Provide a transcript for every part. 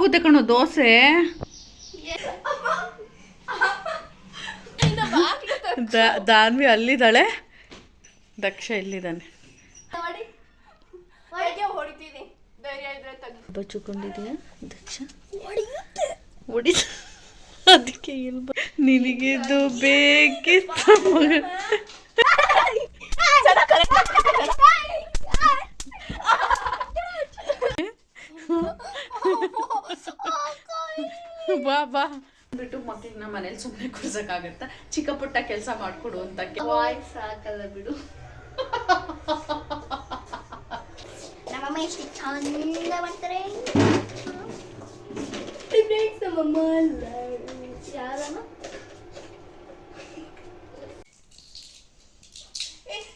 ಆರೋಗುತ್ತೆ ಕಣೋ ದೋಸೆ. ದ- ದಾನ್ವಿ ಅಲ್ಲಿದ್ದಾಳೆ. ದಕ್ಷ ಇಲ್ಲಿದ್ದಾನೆ. ಬಚ್ಚಿಕೊಂಡಿದ್ಯಾ ದಕ್ಷ? ಹೊಡಿ ಅದಕ್ಕೆ ಇಲ್ಬ ನಿನಗಿದು ಬೇಕಿತ್ತು ಮಗ. ಬಾ ಬಾ. ಬಿಟ್ಟು ನಮ್ಮ ಮನೇಲಿ ಸುಮ್ಮನೆ ಕೂರ್ಸಕ್ಕಾಗತ್ತ? ಚಿಕ್ಕ ಪುಟ್ಟ ಕೆಲಸ ಮಾಡ್ಕೊಡು ಅಂತ ವಾಯ್ ಸಾಕಲ್ಲ ಬಿಡು. ನಮ್ಮಮ್ಮ ಎಷ್ಟು ಚಂದ ಮಾಡ್ತಾರೆ. ನಮ್ಮಮ್ಮ ಯಾರಮ್ಮ?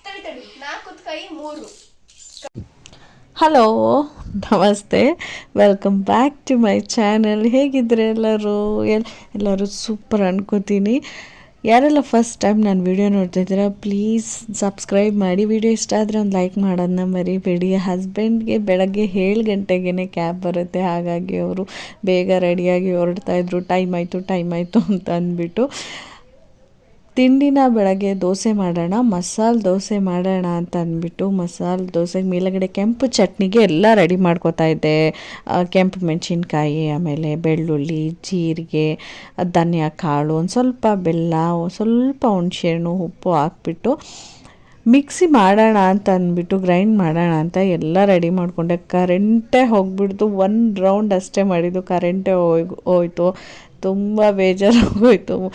ತಡಿ ತಡಿ. ನಾಲ್ಕು ಕೈ ಮೂರು. ಹಲೋ ನಮಸ್ತೆ. Welcome back to my channel ಹೇಗಿದ್ರೆ ಎಲ್ಲರೂ? ಎಲ್, ಎಲ್ಲರೂ ಸೂಪರ್ ಅನ್ಕೋತೀನಿ. ಯಾರೆಲ್ಲ ಫಸ್ಟ್ ಟೈಮ್ ನಾನು ವಿಡಿಯೋ ನೋಡ್ತಿದ್ದೀರಾ ಪ್ಲೀಸ್ ಸಬ್ಸ್ಕ್ರೈಬ್ ಮಾಡಿ. ವಿಡಿಯೋ ಇಷ್ಟ ಆದರೆ ಒಂದು ಲೈಕ್ ಮಾಡೋದನ್ನ ಮರಿಬೇಡಿ. ಹಸ್ಬೆಂಡ್ಗೆ ಬೆಳಗ್ಗೆ ಏಳು ಗಂಟೆಗೇ ಕ್ಯಾಬ್ ಬರುತ್ತೆ. ಹಾಗಾಗಿ ಅವರು ಬೇಗ ರೆಡಿಯಾಗಿ ಹೊರಡ್ತಾ ಇದ್ರು. ಟೈಮ್ ಆಯಿತು ಟೈಮ್ ಆಯಿತು ಅಂತ ಅಂದ್ಬಿಟ್ಟು. ತಿಂಡಿನ ಬೆಳಗ್ಗೆ ದೋಸೆ ಮಾಡೋಣ, ಮಸಾಲೆ ದೋಸೆ ಮಾಡೋಣ ಅಂತ ಅಂದ್ಬಿಟ್ಟು ಮಸಾಲೆ ದೋಸೆ ಮೇಲುಗಡೆ ಕೆಂಪು ಚಟ್ನಿಗೆ ಎಲ್ಲ ರೆಡಿ ಮಾಡ್ಕೋತಾ ಇದ್ದೆ. ಕೆಂಪು ಮೆಣಸಿನ್ಕಾಯಿ, ಆಮೇಲೆ ಬೆಳ್ಳುಳ್ಳಿ, ಜೀರಿಗೆ, ಧನಿಯಾ ಕಾಳು, ಒಂದು ಸ್ವಲ್ಪ ಬೆಲ್ಲ, ಒಂದ್ ಸ್ವಲ್ಪ ಹುಣಸೆಹಣ್ಣು, ಉಪ್ಪು ಹಾಕ್ಬಿಟ್ಟು ಮಿಕ್ಸಿ ಮಾಡೋಣ ಅಂತ ಅಂದ್ಬಿಟ್ಟು ಗ್ರೈಂಡ್ ಮಾಡೋಣ ಅಂತ ಎಲ್ಲ ರೆಡಿ ಮಾಡಿಕೊಂಡೆ. ಕರೆಂಟೇ ಹೋಗ್ಬಿಡ್ತು, ಒನ್ ರೌಂಡ್ ಅಷ್ಟೇ ಮಾಡಿದ್ದು. ಕರೆಂಟೇ ಹೋಗ್, ಹೋಯ್ತು. ತುಂಬ ಬೇಜಾರಾಗೋಯ್ತು.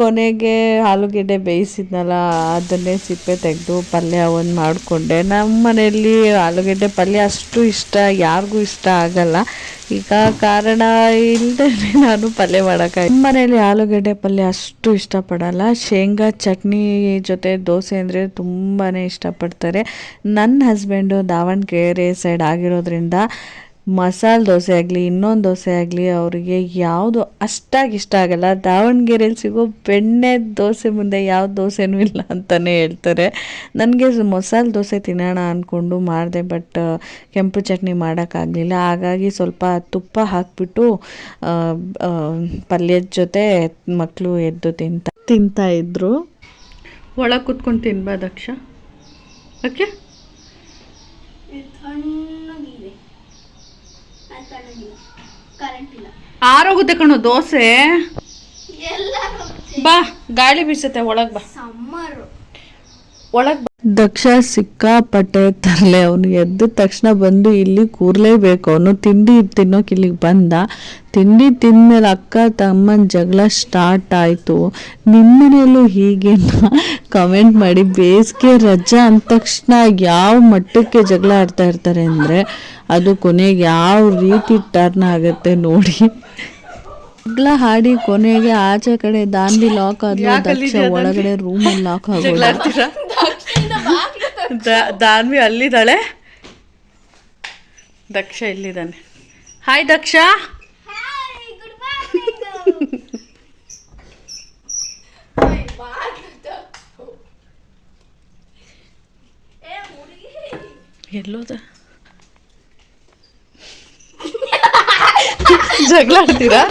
ಕೊನೆಗೆ ಆಲೂಗೆಡ್ಡೆ ಬೇಯಿಸಿದ್ನಲ್ಲ, ಅದನ್ನೇ ಸಿಪ್ಪೆ ತೆಗೆದು ಪಲ್ಯ ಒಂದು ಮಾಡಿಕೊಂಡೆ. ನಮ್ಮ ಮನೆಯಲ್ಲಿ ಆಲೂಗೆಡ್ಡೆ ಪಲ್ಯ ಅಷ್ಟು ಇಷ್ಟ, ಯಾರಿಗೂ ಇಷ್ಟ ಆಗಲ್ಲ. ಈಗ ಕಾರಣ ಇಲ್ಲದೆ ನಾನು ಪಲ್ಯ ಮಾಡೋಕ್ಕಾಗಿ ನಮ್ಮ ಮನೇಲಿ ಆಲೂಗೆಡ್ಡೆ ಪಲ್ಯ ಅಷ್ಟು ಇಷ್ಟಪಡಲ್ಲ. ಶೇಂಗಾ ಚಟ್ನಿ ಜೊತೆ ದೋಸೆ ಅಂದರೆ ತುಂಬಾ ಇಷ್ಟಪಡ್ತಾರೆ. ನನ್ನ ಹಸ್ಬೆಂಡು ದಾವಣಗೆರೆ ಸೈಡ್ ಆಗಿರೋದ್ರಿಂದ ಮಸಾಲೆ ದೋಸೆ ಆಗಲಿ ಇನ್ನೊಂದು ದೋಸೆ ಆಗಲಿ ಅವರಿಗೆ ಯಾವುದು ಅಷ್ಟಾಗಿ ಇಷ್ಟ ಆಗಲ್ಲ. ದಾವಣಗೆರೆಯಲ್ಲಿ ಸಿಗೋ ಬೆಣ್ಣೆ ದೋಸೆ ಮುಂದೆ ಯಾವ ದೋಸೆನೂ ಇಲ್ಲ ಅಂತಲೇ ಹೇಳ್ತಾರೆ. ನನಗೆ ಮಸಾಲೆ ದೋಸೆ ತಿನ್ನೋಣ ಅಂದ್ಕೊಂಡು ಮಾಡಿದೆ ಬಟ್ ಕೆಂಪು ಚಟ್ನಿ ಮಾಡೋಕ್ಕಾಗಲಿಲ್ಲ ಹಾಗಾಗಿ ಸ್ವಲ್ಪ ತುಪ್ಪ ಹಾಕಿಬಿಟ್ಟು ಪಲ್ಯದ ಜೊತೆ ಮಕ್ಕಳು ಎದ್ದು ತಿಂತ ತಿಂತಾ ಇದ್ರು. ಒಳಗೆ ಕುತ್ಕೊಂಡು ತಿನ್ಬಾದಕ್ಷ ಓಕೆ ತಣ್ಣಗಿದೆ ಅದು ತಣ್ಣಗಿಲ್ಲ ಕರೆಂಟ್ ಇಲ್ಲ ಆರೋಗುತ್ತೆ ಕಣೋ ದೋಸೆ. ಬಾ ಗಾಳಿ ಬೀಸುತ್ತೆ ಒಳಗೆ ಬಾ. ಸಮ್ಮರು ಒಳಗೆ ದಕ್ಷ ಸಿಕ್ಕಾಪಟ್ಟೆ ತರಲೆ, ಅವನು ಎದ್ದ ತಕ್ಷಣ ಬಂದು ಇಲ್ಲಿ ಕೂರ್ಲೇಬೇಕು. ಅವನು ತಿಂಡಿ ತಿನ್ನೋಕೆ ಇಲ್ಲಿಗೆ ಬಂದ. ತಿಂಡಿ ತಿಂದ್ಮೇಲೆ ಅಕ್ಕ ತಮ್ಮನ ಜಗಳ ಸ್ಟಾರ್ಟ್ ಆಯಿತು. ನಿಮ್ಮನೆಯಲ್ಲೂ ಹೀಗೆ ಕಮೆಂಟ್ ಮಾಡಿ ಬೇಸಿಗೆ ರಜಾ ಅಂದ ತಕ್ಷಣ ಯಾವ ಮಟ್ಟಕ್ಕೆ ಜಗಳ ಆಡ್ತಾ ಇರ್ತಾರೆ ಅಂದರೆ ಅದು ಕೊನೆಗೆ ಯಾವ ರೀತಿ ಟರ್ನ್ ಆಗುತ್ತೆ ನೋಡಿ. ಜಗಳ ಹಾಡಿ ಕೊನೆಗೆ ಆಚೆ ಕಡೆ ದಾಂಡಿ ಲಾಕ್ ಆದ್ಲು ದಕ್ಷ ಒಳಗಡೆ ರೂಮಲ್ಲಿ ಲಾಕ್ ಆಗೋದು. ದಾನ್ವಿ ಅಲ್ಲಿದ್ದಾಳೆ. ದಕ್ಷ ಇಲ್ಲಿದ್ದಾನೆ. ಹಾಯ್ ದಕ್ಷ. ಎಲ್ಲೋದ? ಜಗಳ ಆಡ್ತೀರಾ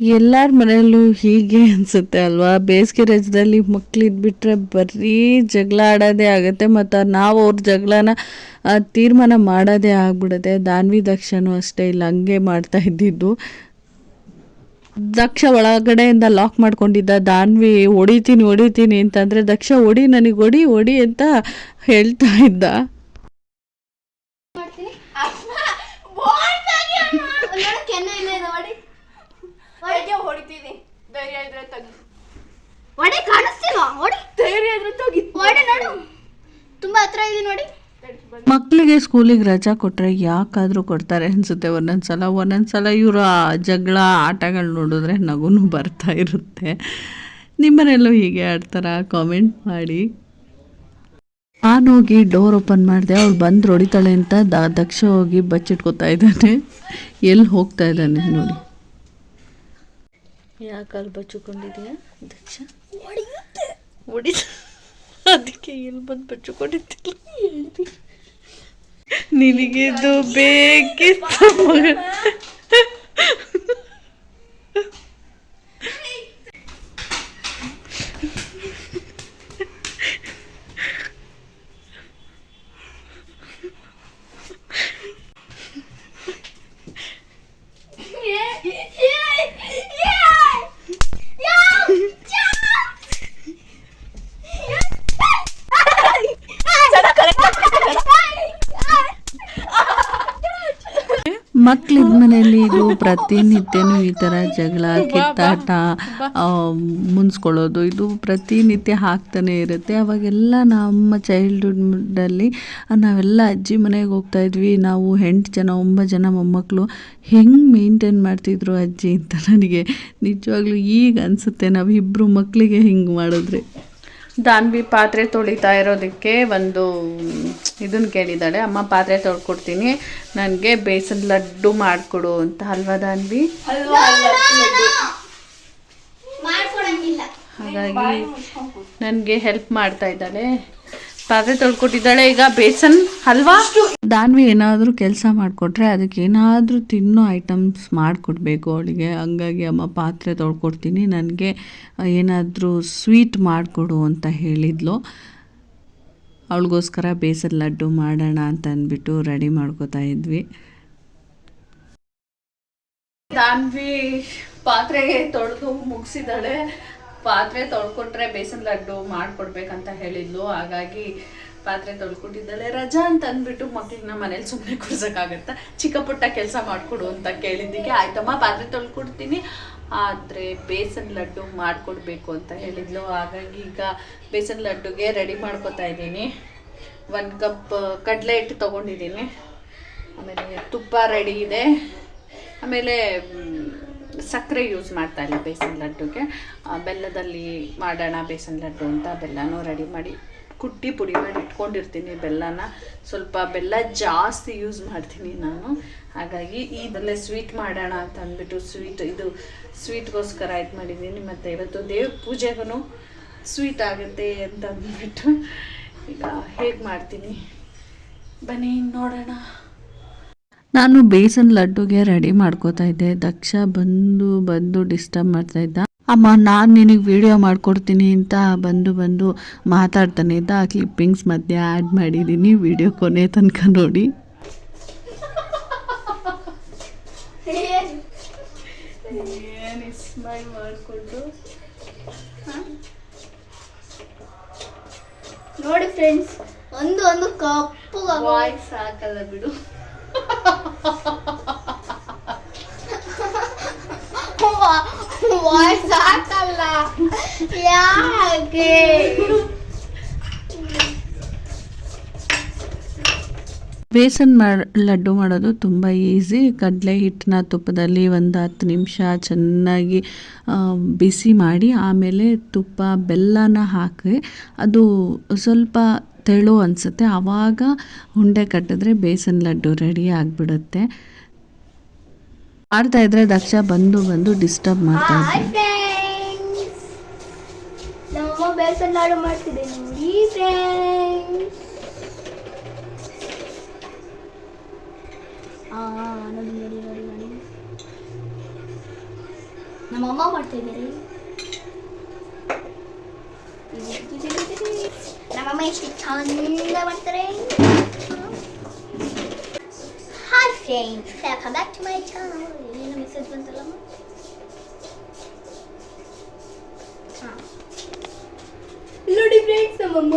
ಎಲ್ಲಾರ ಮನೆಯಲ್ಲೂ ಹೀಗೆ ಅನ್ಸುತ್ತೆ ಅಲ್ವಾ? ಬೇಸಿಗೆ ರಜದಲ್ಲಿ ಮಕ್ಳು ಇದ್ಬಿಟ್ರೆ ಬರೀ ಜಗಳ ಆಡೋದೇ ಆಗುತ್ತೆ ಮತ್ತು ನಾವು ಅವ್ರ ಜಗಳನ ತೀರ್ಮಾನ ಮಾಡೋದೇ ಆಗ್ಬಿಡುತ್ತೆ. ದಾನ್ವಿ, ದಕ್ಷನು ಅಷ್ಟೇ ಇಲ್ಲ, ಹಂಗೆ ಮಾಡ್ತಾ ಇದ್ದಿದ್ದು. ದಕ್ಷ ಒಳಗಡೆಯಿಂದ ಲಾಕ್ ಮಾಡ್ಕೊಂಡಿದ್ದ ದಾನ್ವಿ, ಹೊಡಿತೀನಿ ಹೊಡಿತೀನಿ ಅಂತಂದರೆ, ದಕ್ಷ, ಹೊಡಿ, ನನಗೆ ಹೊಡಿ ಹೊಡಿ ಅಂತ ಹೇಳ್ತಾ ಇದ್ದ. ಹೊಡಿ. ಹೊಡಿತೀನಿ. ಧೈರ್ಯ ಇದ್ರೆ ತೆಗಿ ಕಾಣಿಸ್ತಿಲ್ವಾ? ಹೊಡಿ. ಧೈರ್ಯ ಇದ್ರೆ ತೆಗಿ ಹೊಡಿ ನೋಡು. ತುಂಬಾ ಹತ್ರ ಇದೆ ನೋಡಿ. ಮಕ್ಕಳಿಗೆ ಸ್ಕೂಲಿಗೆ ರಜಾ ಕೊಟ್ಟರೆ ಯಾಕಾದರೂ ಕೊಡ್ತಾರೆ ಅನಿಸುತ್ತೆ. ಒಂದೊಂದ್ಸಲ ಒಂದೊಂದ್ಸಲ ಇವರು ಆ ಜಗಳ ಆಟಗಳು ನೋಡಿದ್ರೆ ನಗುನು ಬರ್ತಾ ಇರುತ್ತೆ. ನಿಮ್ಮನೆಲ್ಲೂ ಹೀಗೆ ಆಡ್ತಾರ? ಕಾಮೆಂಟ್ ಮಾಡಿ. ನಾನು ಹೋಗಿ ಡೋರ್ ಓಪನ್ ಮಾಡಿದೆ ಅವ್ಳು ಬಂದು ಹೊಡಿತಾಳೆ ಅಂತ ದ ದಕ್ಷ ಹೋಗಿ ಬಚ್ಚಿಟ್ಕೋತಾ ಇದ್ದಾನೆ. ಎಲ್ಲಿ ಹೋಗ್ತಾ ಇದ್ದಾನೆ ನೋಡಿ. ಯಾಕಲ್ಲಿ ಬಚ್ಚಿಕೊಂಡಿದ್ಯಾ? ದಕ್ಷ ಹೊಡಿ ಅದಕ್ಕೆ ಎಲ್ಲಿ ಬಂದು ಬಚ್ಚಿಕೊಂಡಿದ್ದಿಲ್ಲ. ನಿನಗಿದು ಬೇಕಿತ್ತು ಮಗ. ಮಕ್ಳಿದ ಮನೆಯಲ್ಲಿ ಇದು ಪ್ರತಿನಿತ್ಯನೂ ಈ ಥರ ಜಗಳ, ಕಿತ್ತಾಟ ಮುನ್ಸ್ಕೊಳ್ಳೋದು, ಇದು ಪ್ರತಿನಿತ್ಯ ಆಗ್ತಾನೆ ಇರುತ್ತೆ. ಅವಾಗೆಲ್ಲ ನಮ್ಮ ಚೈಲ್ಡ್ಹುಡ್ಡಲ್ಲಿ ನಾವೆಲ್ಲ ಅಜ್ಜಿ ಮನೆಗೆ ಹೋಗ್ತಾ ಇದ್ವಿ. ನಾವು ಎಂಟು ಜನ ಒಂಬತ್ತು ಜನ ಮೊಮ್ಮಕ್ಕಳು ಹೆಂಗೆ ಮೇಂಟೈನ್ ಮಾಡ್ತಿದ್ರು ಅಜ್ಜಿ ಅಂತ ನನಗೆ ನಿಜವಾಗ್ಲೂ ಈಗ ಅನಿಸುತ್ತೆ. ನಾವು ಇಬ್ಬರು ಮಕ್ಕಳಿಗೆ ಹಿಂಗೆ ಮಾಡಿದ್ರೆ. ದಾನ್ವಿ ಪಾತ್ರೆ ತೊಳಿತಾ ಇರೋದಕ್ಕೆ ಒಂದು ಇದನ್ನು ಕೇಳಿದ್ದಾಳೆ. ಅಮ್ಮ ಪಾತ್ರೆ ತೊಳ್ಕೊಡ್ತೀನಿ. ನನಗೆ ಬೇಸನ್ ಲಡ್ಡು ಮಾಡಿಕೊಡು ಅಂತ. ಅಲ್ವಾ ದಾನ್ವಿ? ಹಾಗಾಗಿ ನನಗೆ ಹೆಲ್ಪ್ ಮಾಡ್ತಾ ಇದ್ದಾಳೆ. ಪಾತ್ರೆ ತೊಳ್ಕೊಟ್ಟಿದ್ದಾಳೆ. ಈಗ ಬೇಸನ್ ಹಲ್ವಾ? ದಾನ್ವಿ ಏನಾದರೂ ಕೆಲಸ ಮಾಡಿಕೊಟ್ರೆ ಅದಕ್ಕೆ ಏನಾದರೂ ತಿನ್ನೋ ಐಟಮ್ಸ್ ಮಾಡಿಕೊಡ್ಬೇಕು ಅವಳಿಗೆ. ಹಂಗಾಗಿ ಅಮ್ಮ ಪಾತ್ರೆ ತೊಳ್ಕೊಡ್ತೀನಿ. ನನಗೆ ಏನಾದರೂ ಸ್ವೀಟ್ ಮಾಡಿಕೊಡು ಅಂತ ಹೇಳಿದ್ಲು. ಅವಳಿಗೋಸ್ಕರ ಬೇಸನ್ ಲಡ್ಡು ಮಾಡೋಣ ಅಂತ ಅಂದ್ಬಿಟ್ಟು ರೆಡಿ ಮಾಡ್ಕೋತಾ ಇದ್ವಿ. ದಾನ್ವಿ ಪಾತ್ರೆಗೆ ತೊಳೆದು ಮುಗಿಸಿದಾಳೆ ಪಾತ್ರೆ ತೊಳ್ಕೊಟ್ರೆ ಬೇಸನ್ ಲಡ್ಡು ಮಾಡ್ಕೊಡ್ಬೇಕಂತ ಹೇಳಿದ್ಲು. ಹಾಗಾಗಿ ಪಾತ್ರೆ ತೊಳ್ಕೊಟ್ಟಿದ್ದಾಳೆ ರಜಾ ಅಂತ ಅಂದ್ಬಿಟ್ಟು ಮಕ್ಳನ್ನ ಮನೇಲಿ ಸುಮ್ಮನೆ ಕೂರ್ಸೋಕ್ಕಾಗತ್ತಾ? ಚಿಕ್ಕ ಪುಟ್ಟ ಕೆಲಸ ಮಾಡಿಕೊಡು ಅಂತ ಕೇಳಿದ್ದಕ್ಕೆ, ಆಯ್ತಮ್ಮ, ಪಾತ್ರೆ ತೊಳ್ಕೊಡ್ತೀನಿ. ಆದರೆ ಬೇಸನ್ ಲಡ್ಡು ಮಾಡಿಕೊಡ್ಬೇಕು ಅಂತ ಹೇಳಿದ್ಲು. ಹಾಗಾಗಿ ಈಗ ಬೇಸನ್ ಲಡ್ಡುಗೆ ರೆಡಿ ಮಾಡ್ಕೊತಾ ಇದ್ದೀನಿ. ಒಂದು ಕಪ್ ಕಡಲೆ ಹಿಟ್ಟು ತೊಗೊಂಡಿದ್ದೀನಿ. ಆಮೇಲೆ ತುಪ್ಪ ರೆಡಿ ಇದೆ. ಆಮೇಲೆ ಸಕ್ಕರೆ ಯೂಸ್ ಮಾಡ್ತಾ ಇಲ್ಲ ಬೇಸನ್ ಲಡ್ಡುಗೆ. ಬೆಲ್ಲದಲ್ಲಿ ಮಾಡೋಣ ಬೇಸನ್ ಲಡ್ಡು ಅಂತ ಬೆಲ್ಲನೂ ರೆಡಿ ಮಾಡಿ ಕುಟ್ಟಿ ಪುಡಿ ಮಾಡಿ ಇಟ್ಕೊಂಡಿರ್ತೀನಿ ಬೆಲ್ಲನ. ಸ್ವಲ್ಪ ಬೆಲ್ಲ ಜಾಸ್ತಿ ಯೂಸ್ ಮಾಡ್ತೀನಿ ನಾನು. ಹಾಗಾಗಿ ಇದಲ್ಲೇ ಸ್ವೀಟ್ ಮಾಡೋಣ ಅಂತ ಅಂದ್ಬಿಟ್ಟು ಸ್ವೀಟ್ ಇದು ಸ್ವೀಟ್ಗೋಸ್ಕರ ಇದು ಮಾಡಿದ್ದೀನಿ. ಮತ್ತು ಇವತ್ತು ದೇವ್ರ ಪೂಜೆಗೂ ಸ್ವೀಟ್ ಆಗುತ್ತೆ ಅಂತ ಅಂದ್ಬಿಟ್ಟು ಈಗ ಹೇಗೆ ಮಾಡ್ತೀನಿ? ಬನ್ನಿ, ನೋಡೋಣ. ನಾನು ಬೇಸನ್ ಲಡ್ಡುಗೆ ರೆಡಿ ಮಾಡ್ಕೋತಾ ಇದ್ದೆ. ದಕ್ಷ ಬಂದು ಬಂದು ಡಿಸ್ಟರ್ಬ್ ಮಾಡ್ತಾ ಇದ್ದ. ಅಮ್ಮ ನಾನು ನಿನಗೆ ವಿಡಿಯೋ ಮಾಡ್ಕೊಡ್ತೀನಿ ಅಂತ ಬಂದು ಬಂದು ಮಾತಾಡ್ತಾನೆ ಇದ್ದ. ಆ ಕ್ಲಿಪ್ಪಿಂಗ್ಸ್ ಮಧ್ಯೆ ಆ್ಯಡ್ ಮಾಡಿದ್ದೀನಿ ವಿಡಿಯೋ ಕೊನೆ ತನಕ ನೋಡಿ. ಏನು ಸ್ಮೈಲ್ ಮಾಡಿಕೊಂಡು ನೋಡಿ ಫ್ರೆಂಡ್ಸ್ ಒಂದು ಒಂದು ಕಪ್ಪು ವಾಯ್ಸ್ ಹಾಕಲ್ಲ ಬಿಡು. ವಾಯ್ಸ್ ಹಾಕಲ್ಲ ಯಾಕೆ ಬೇಸನ್ ಮಾಡ್, ಲಡ್ಡು ಮಾಡೋದು ತುಂಬ ಈಸಿ. ಕಡಲೆ ಹಿಟ್ಟನ್ನ ತುಪ್ಪದಲ್ಲಿ ಒಂದು ಹತ್ತು ನಿಮಿಷ ಚೆನ್ನಾಗಿ ಬಿಸಿ ಮಾಡಿ, ಆಮೇಲೆ ತುಪ್ಪ, ಬೆಲ್ಲನ ಹಾಕಿ, ಅದು ಸ್ವಲ್ಪ ತೆಳು ಅನಿಸುತ್ತೆ. ಆವಾಗ ಉಂಡೆ ಕಟ್ಟಿದ್ರೆ ಬೇಸನ್ ಲಡ್ಡು ರೆಡಿ ಆಗಿಬಿಡುತ್ತೆ. ಮಾಡ್ತಾ ಇದ್ರೆ ದಕ್ಷ ಬಂದು ಬಂದು ಡಿಸ್ಟರ್ಬ್ ಮಾಡ್ತಾ ಹಾಯ್ ಇದ್ದೆ ಫ್ರೆಂಡ್ಸ್ ನಮ್ಮಮ್ಮ ಬೇಸನ್ ಲಾಡು ಮಾಡ್ತಿದೆ ನೋಡಿ ನೋಡಿ ನೋಡಿ ನೋಡಿ ನೋಡಿ ನಮ್ಮಮ್ಮ ಮಾಡ್ತಿದ್ದಾರೆ ನಮ್ಮಮ್ಮ ಎಷ್ಟು ಚಂದ ಮಾಡ್ತಾರೆ. Hi friends welcome back to my channel ಏನು ಮೆಸೇಜ್ ಬಂತಲ್ಲಮ್ಮ ನೋಡಿ ಫ್ರೆಂಡ್ಸ್ ನಮ್ಮಮ್ಮ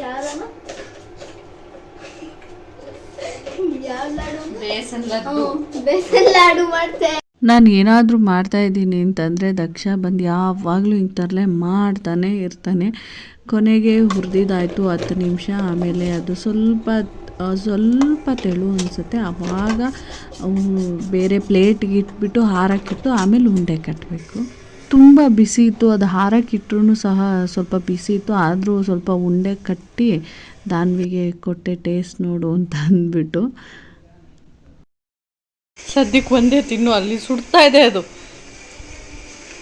ಯಾರಮ್ಮ? ಬೇಸನ್ ಲಾಡು ಮಾಡ್ತೆ. ನಾನು ಏನಾದರೂ ಮಾಡ್ತಾ ಇದ್ದೀನಿ ಅಂತಂದರೆ ದಕ್ಷ ಬಂದು ಯಾವಾಗಲೂ ಹಿಂಗೆ ತರಲೆ ಮಾಡ್ತಾನೆ ಇರ್ತಾನೆ. ಕೊನೆಗೆ ಹುರಿದಿದ್ದಾಯಿತು ಹತ್ತು ನಿಮಿಷ ಆಮೇಲೆ ಅದು ಸ್ವಲ್ಪ ಸ್ವಲ್ಪ ತೆಳು ಅನಿಸುತ್ತೆ. ಆವಾಗ ಬೇರೆ ಪ್ಲೇಟ್ಗೆ ಇಟ್ಬಿಟ್ಟು ಹಾರಕ್ಕಿಟ್ಟು ಆಮೇಲೆ ಉಂಡೆ ಕಟ್ಟಬೇಕು ತುಂಬ ಬಿಸಿ ಇತ್ತು ಅದು ಹಾರಕ್ಕಿಟ್ರೂ ಸಹ ಸ್ವಲ್ಪ ಬಿಸಿ ಇತ್ತು. ಆದರೂ ಸ್ವಲ್ಪ ಉಂಡೆ ಕಟ್ಟಿ ದಾನ್ವಿಗೆ ಕೊಟ್ಟೆ ಟೇಸ್ಟ್ ನೋಡು ಅಂತ ಅಂದ್ಬಿಟ್ಟು. ಸದ್ಯಕ್ಕೆ ಒಂದೇ ತಿನ್ನು ಅಲ್ಲಿ ಸುಡ್ತಾ ಇದೆ ಅದು.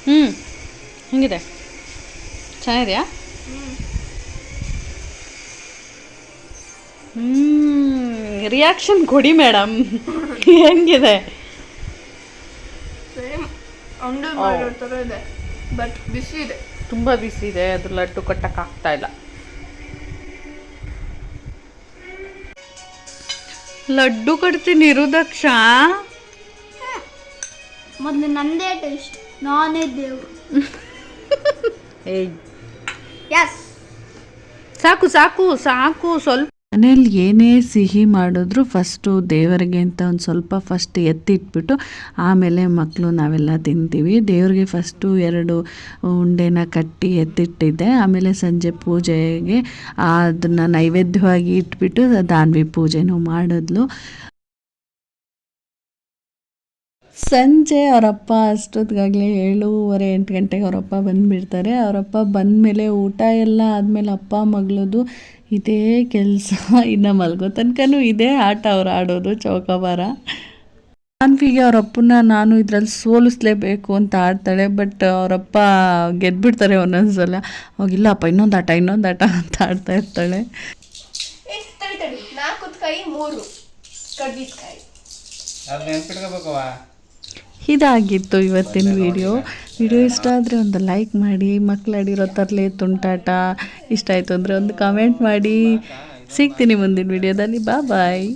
ಹ್ಞೂ ಹೆಂಗಿದೆ? ಚೆನ್ನಾಗಿದೆಯಾ? ಹ್ಞೂ ರಿಯಾಕ್ಷನ್ ಕೊಡಿ ಮೇಡಮ್ ಹೆಂಗಿದೆ? ಬಟ್ ಬಿಸಿ ಇದೆ ತುಂಬ ಬಿಸಿ ಇದೆ ಅದು ಲಡ್ಡು ಕಟ್ಟಕ್ಕಾಗ್ತಾ ಇಲ್ಲ. ಲಡ್ಡು ಕಟ್ತೀನಿ ಇರುದಕ್ಷ ಮೊದಲು ನಂದೇ ಟೇಸ್ಟ್ ನಾನೇ ದೇವ್ರು ಏಯ್ ಎಸ್ ಸಾಕು ಸಾಕು ಸಾಕು ಸ್ವಲ್ಪ ಮನೇಲಿ ಏನೇ ಸಿಹಿ ಮಾಡಿದ್ರು ಫಸ್ಟು ದೇವರಿಗೆ ಅಂತ ಒಂದು ಸ್ವಲ್ಪ ಫಸ್ಟ್ ಎತ್ತಿಟ್ಬಿಟ್ಟು ಆಮೇಲೆ ಮಕ್ಕಳು ನಾವೆಲ್ಲ ತಿಂತೀವಿ. ದೇವರಿಗೆ ಫಸ್ಟು ಎರಡು ಉಂಡೆನ ಕಟ್ಟಿ ಎತ್ತಿಟ್ಟಿದ್ದೆ. ಆಮೇಲೆ ಸಂಜೆ ಪೂಜೆಗೆ ಅದನ್ನು ನೈವೇದ್ಯವಾಗಿ ಇಟ್ಬಿಟ್ಟು ದಾನ್ವಿ ಪೂಜೆನೂ ಮಾಡಿದ್ಲು. ಸಂಜೆ ಅವರಪ್ಪ ಅಷ್ಟೊತ್ತಿಗಾಗಲೇ ಏಳೂವರೆ ಎಂಟು ಗಂಟೆಗೆ ಅವರಪ್ಪ ಬಂದುಬಿಡ್ತಾರೆ. ಅವರಪ್ಪ ಬಂದಮೇಲೆ ಊಟ ಎಲ್ಲ ಆದಮೇಲೆ ಅಪ್ಪ ಮಗಳದು ಇದೇ ಕೆಲಸ. ಇನ್ನು ಮಲ್ಗೋ ತನಕನೂ ಇದೇ ಆಟ ಅವ್ರು ಆಡೋದು ಚೌಕಾಬಾರ ಅನ್ವಿಗೆ ಅವರಪ್ಪನ ನಾನು ಇದರಲ್ಲಿ ಸೋಲಿಸ್ಲೇಬೇಕು ಅಂತ ಆಡ್ತಾಳೆ ಬಟ್ ಅವರಪ್ಪ ಗೆದ್ಬಿಡ್ತಾರೆ ಒಂದೊಂದ್ಸಲ. ಅವಾಗಿಲ್ಲಪ್ಪ ಇನ್ನೊಂದು ಆಟ ಇನ್ನೊಂದು ಆಟ ಅಂತ ಆಡ್ತಾ ಇರ್ತಾಳೆ. ಏ ತಡಿ ತಡಿ. ನಾಲ್ಕು ಕೈ ಮೂರು. ಕಡ್ಡಿ ಕಾಯಿ ಅದು ನೆನ್ಪಿಟ್ಕೋಬೇಕವ ಇದಾಗಿತ್ತು ಇವತ್ತಿನ ವಿಡಿಯೋ ವಿಡಿಯೋ ಇಷ್ಟ ಆದರೆ ಒಂದು ಲೈಕ್ ಮಾಡಿ ಮಕ್ಕಳಾಡಿರೋ ತರಲೆ ತುಂಟಾಟ ಇಷ್ಟ ಆಯಿತು ಅಂದರೆ ಒಂದು ಕಾಮೆಂಟ್ ಮಾಡಿ. ಸಿಗ್ತೀನಿ ಮುಂದಿನ ವಿಡಿಯೋದಲ್ಲಿ ಬಾ ಬಾಯ್